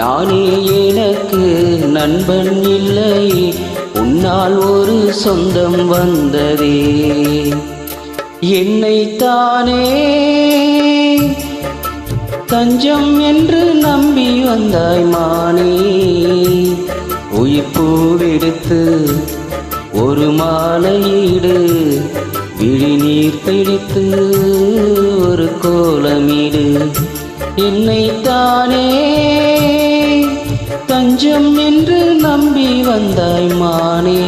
நானே எனக்கு நண்பன் இல்லை. உன்னால் ஒரு சொந்தம் வந்ததே. என்னைத்தானே தஞ்சம் என்று நம்பி வந்தாய் மானே. உயிர் பூவெடுத்து ஒரு மாலையீடு விழிநீர் பிடித்து ஒரு கோலமீடு. என்னைத்தானே வந்தாய் மானே.